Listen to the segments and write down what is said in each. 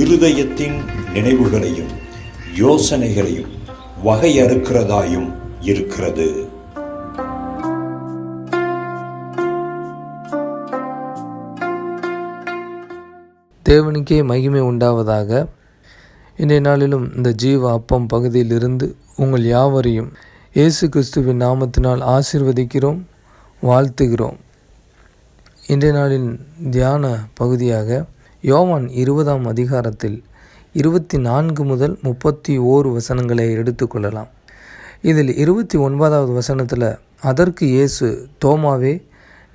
இருதயத்தின் நினைவுகளையும் யோசனைகளையும் வகையறுக்கிறதாயும் இருக்கிறது. தேவனுக்கே மகிமை உண்டாவதாக. இன்றைய நாளிலும் இந்த ஜீவ அப்பம் பகுதியிலிருந்து உங்கள் யாவரையும் இயேசு கிறிஸ்துவின் நாமத்தினால் ஆசிர்வதிக்கிறோம் வாழ்த்துகிறோம். இன்றைய நாளின் தியான பகுதியாக யோவான் இருபதாம் அதிகாரத்தில் இருபத்தி நான்கு முதல் முப்பத்தி ஓரு வசனங்களை எடுத்துக்கொள்ளலாம் இதில் இருபத்தி ஒன்பதாவது வசனத்தில் அதற்கு இயேசு தோமாவே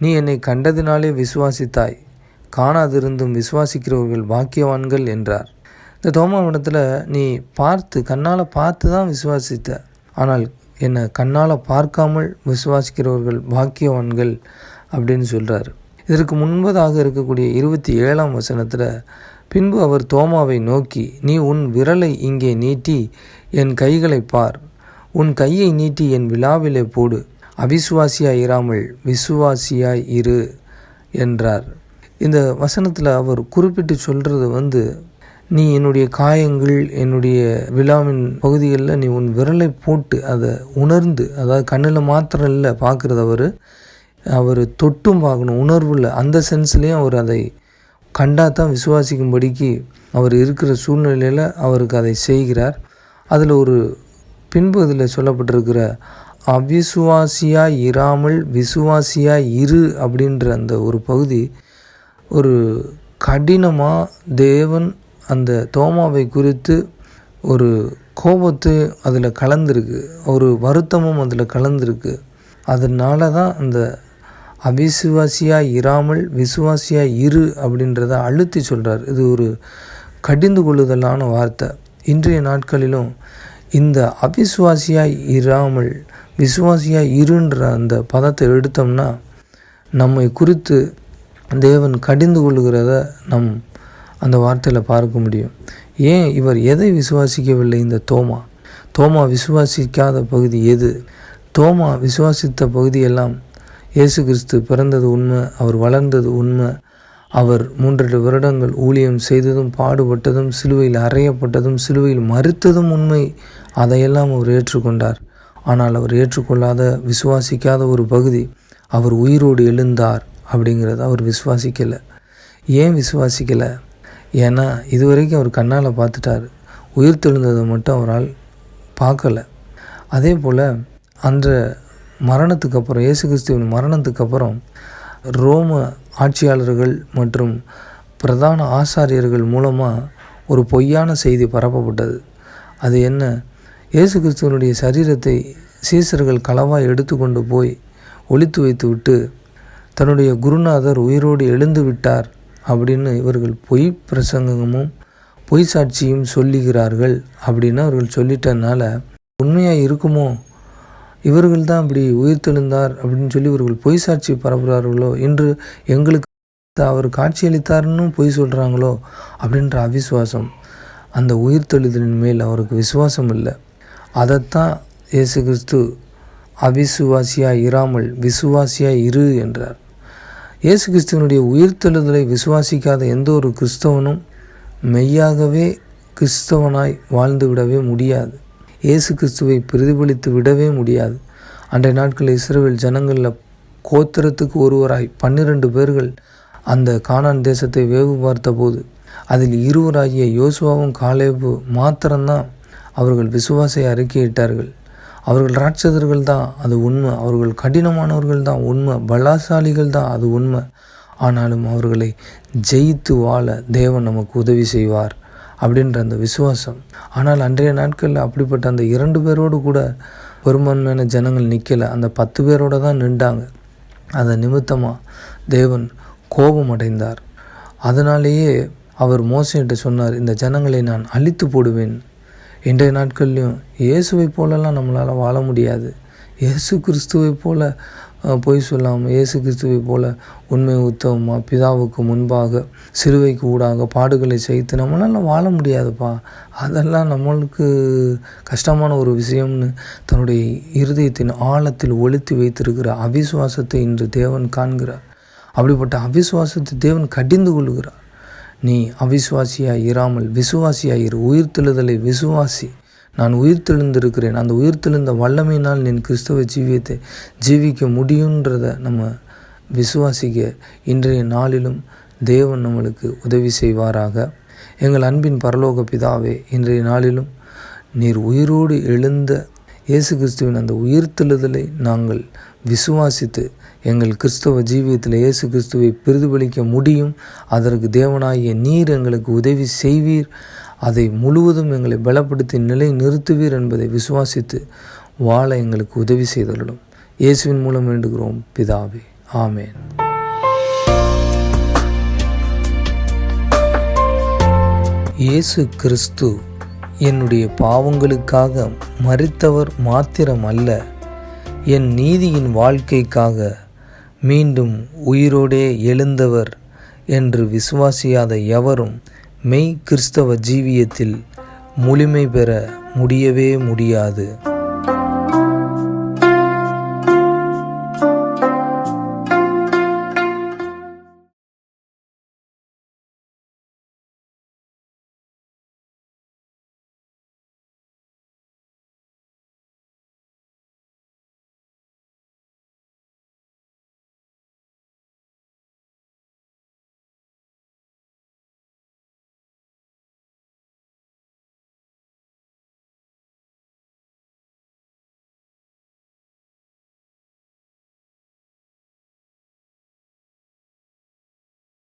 நீ என்னை கண்டதினாலே விசுவாசித்தாய். காணாதிருந்தும் விசுவாசிக்கிறவர்கள் பாக்கியவான்கள் என்றார். இந்த தோமாவிடத்தில் நீ பார்த்து கண்ணால் பார்த்து தான் விசுவாசித்த. ஆனால் என்னை கண்ணால் பார்க்காமல் விசுவாசிக்கிறவர்கள் பாக்கியவான்கள் அப்படின்னு சொல்கிறாரு இதற்கு முன்பதாக இருக்கக்கூடிய இருபத்தி ஏழாம் வசனத்தில் பின்பு அவர் தோமாவை நோக்கி நீ உன் விரலை இங்கே நீட்டி என் கைகளை பார். உன் கையை நீட்டி என் விழாவிலே போடு. அவிசுவாசியாய் இராமல் விசுவாசியாய் இரு என்றார். இந்த வசனத்தில் அவர் குறிப்பிட்டு சொல்கிறது வந்து நீ என்னுடைய காயங்கள் என்னுடைய விழாவின் பகுதிகளில் நீ உன் விரலை போட்டு அதை உணர்ந்து அதாவது கண்ணில் மாத்திரம் இல்லை பார்க்குறது அவர். அவர் தொட்டும் பார்க்கணும் உணர்வில் அந்த சென்ஸ்லேயும் அவர் அதை கண்டா தான் விசுவாசிக்கும்படிக்கு அவர் இருக்கிற சூழ்நிலையில் அவருக்கு அதை செய்கிறார். அதில் ஒரு பின்பகுதியில் சொல்லப்பட்டிருக்கிற அவிசுவாசியாக இராமல் விசுவாசியாக இரு அப்படின்ற அந்த ஒரு பகுதி ஒரு கடினமாக தேவன் அந்த தோமாவை குறித்து ஒரு கோபத்து அதில் கலந்துருக்கு. ஒரு வருத்தமும் அதில் கலந்துருக்கு. அதனால தான் அந்த அவிசுவாசியாக இராமல் விசுவாசியாக இரு அப்படின்றத அழுத்தி சொல்கிறார் இது ஒரு கடிந்து கொள்ளுதலான வார்த்தை. இன்றைய நாட்களிலும் இந்த அவிசுவாசியாக இராமல் விசுவாசியாக இருன்ற அந்த பதத்தை எடுத்தோம்னா நம்மை குறித்து தேவன் கடிந்து கொள்ளுகிறத நம் அந்த வார்த்தையில் பார்க்க முடியும். ஏன் இவர் எதை விசுவாசிக்கவில்லை? இந்த தோமா. தோமா விசுவாசிக்காத பகுதி எது? தோமா விசுவாசித்த பகுதியெல்லாம் இயேசு கிறிஸ்து பிறந்தது உண்மை அவர் வளர்ந்தது உண்மை. அவர் மூன்றரை வருடங்கள் ஊழியம் செய்ததும் பாடுபட்டதும் சிலுவையில் அறையப்பட்டதும் சிலுவையில் மறுத்ததும் உண்மை. அதையெல்லாம் அவர் ஏற்றுக்கொண்டார். ஆனால் அவர் ஏற்றுக்கொள்ளாத விசுவாசிக்காத ஒரு பகுதி அவர் உயிரோடு எழுந்தார் அப்படிங்கிறத அவர் விசுவாசிக்கலை. ஏன் விசுவாசிக்கலை? ஏன்னா இதுவரைக்கும் அவர் கண்ணால் பார்த்துட்டார். உயிர் தெழுந்ததை மட்டும் அவரால் பார்க்கல. அதே போல் அந்த மரணத்துக்கு அப்புறம் இயேசு கிறிஸ்துவின் மரணத்துக்கு அப்புறம் ரோம ஆட்சியாளர்கள் மற்றும் பிரதான ஆசாரியர்கள் மூலமாக ஒரு பொய்யான செய்தி பரப்பப்பட்டது. அது என்ன? இயேசு கிறிஸ்துவனுடைய சரீரத்தை சீசர்கள் களவாக எடுத்துக்கொண்டு போய் ஒழித்து வைத்து விட்டு தன்னுடைய குருநாதர் உயிரோடு எழுந்து விட்டார் அப்படின்னு இவர்கள் பொய் பிரசங்கமும் பொய் சாட்சியும் சொல்லுகிறார்கள் அப்படின்னு அவர்கள் சொல்லிட்டனால உண்மையாக இருக்குமோ? இவர்கள் தான் இப்படி உயிர்த்தெழுந்தார் அப்படின்னு சொல்லி இவர்கள் பொய் சாட்சி பரப்புகிறார்களோ என்று எங்களுக்கு அவர் காட்சியளித்தார்னு பொய் சொல்கிறாங்களோ அப்படின்ற அவிசுவாசம் அந்த உயிர்த்தெழுதலின் மேல் அவருக்கு விசுவாசம் இல்லை. அதைத்தான் இயேசு கிறிஸ்து அவிசுவாசியாக இராமல் விசுவாசியாக இரு என்றார். இயேசு கிறிஸ்துவனுடைய உயிர்த்தெழுதலை விசுவாசிக்காத எந்த ஒரு கிறிஸ்தவனும் மெய்யாகவே கிறிஸ்தவனாய் வாழ்ந்து விடவே முடியாது. இயேசு கிறிஸ்துவை பிரதிபலித்து விடவே முடியாது. அன்றைய நாட்களில் இஸ்ரேல் ஜனங்களில் கோத்திரத்துக்கு ஒருவராய் பன்னிரண்டு பேர்கள் அந்த கானான் தேசத்தை வேவு பார்த்தபோது அதில் இருவராகிய யோசுவாவும் காலேபு மாத்திரம்தான் அவர்கள் விசுவாசை அறிக்கையிட்டார்கள். அவர்கள் ராட்சதர்கள் தான் அது உண்மை அவர்கள் கடினமானவர்கள் தான் உண்மை பலாசாலிகள் தான் அது உண்மை. ஆனாலும் அவர்களை ஜெயித்து வாழ தேவன் நமக்கு உதவி செய்வார். அப்படின்ற அந்த விசுவாசம். ஆனால் அன்றைய நாட்களில் அப்படிப்பட்ட அந்த இரண்டு பேரோடு கூட பெரும்பான்மையான ஜனங்கள் நிற்கலை அந்த பத்து பேரோடு தான் நின்றாங்க. அதை நிமித்தமாக தேவன் கோபம் அடைந்தார். அதனாலேயே அவர் மோசையிட்ட சொன்னார் இந்த ஜனங்களை நான் அழித்து போடுவேன். இன்றைய நாட்கள்லையும் இயேசுவை போலலாம் நம்மளால் வாழ முடியாது. இயேசு கிறிஸ்துவை போல பொய் சொல்லாமல் இயேசு கிறிஸ்துவை போல உண்மை உத்தவமாக பிதாவுக்கு முன்பாக சிலுவைக்கு ஊடாக பாடுகளை செய்து நம்மளால் வாழ முடியாதுப்பா. அதெல்லாம் நம்மளுக்கு கஷ்டமான ஒரு விஷயம்னு தன்னுடைய இருதயத்தின் ஆழத்தில் ஒளித்து வைத்திருக்கிற அவிசுவாசத்தை இன்று தேவன் காண்கிறார். அப்படிப்பட்ட அவிசுவாசத்தை தேவன் கடிந்து கொள்கிறார் நீ அவிசுவாசியாக இராமல் விசுவாசியாக இரு உயிர்த்தெழுதலை விசுவாசி. நான் உயிர்த்தெழுந்திருக்கிறேன் அந்த உயிர்த்தெழுந்த வல்லமையினால் நீ கிறிஸ்தவ ஜீவியத்தை ஜீவிக்க முடியுன்றத நம்ம விசுவாசிக்க இன்றைய நாளிலும் தேவன் நம்மளுக்கு உதவி செய்வாராக. எங்கள் அன்பின் பரலோக பிதாவே இன்றைய நாளிலும் நீர் உயிரோடு எழுந்த இயேசு கிறிஸ்துவின் அந்த உயிர்த்தெழுதலை நாங்கள் விசுவாசித்து எங்கள் கிறிஸ்தவ ஜீவியத்தில் இயேசு கிறிஸ்துவை பிரதிபலிக்க முடியும். அதற்கு தேவனாகிய நீர் எங்களுக்கு உதவி செய்வீர். அதை முழுவதும் எங்களை பலப்படுத்தி நிலை நிறுத்துவீர் என்பதை விசுவாசித்து வாழ எங்களுக்கு உதவி செய்தருளும். இயேசுவின் மூலம் வேண்டுகிறோம். பிதாவே ஆமேன். இயேசு கிறிஸ்து என்னுடைய பாவங்களுக்காக மறித்தவர் மாத்திரம் அல்ல என் நீதியின் வாழ்க்கைக்காக மீண்டும் உயிரோடே எழுந்தவர் என்று விசுவாசியாத எவரும் மெய் கிறிஸ்தவ ஜீவியத்தில் முழுமை பெற முடியவே முடியாது.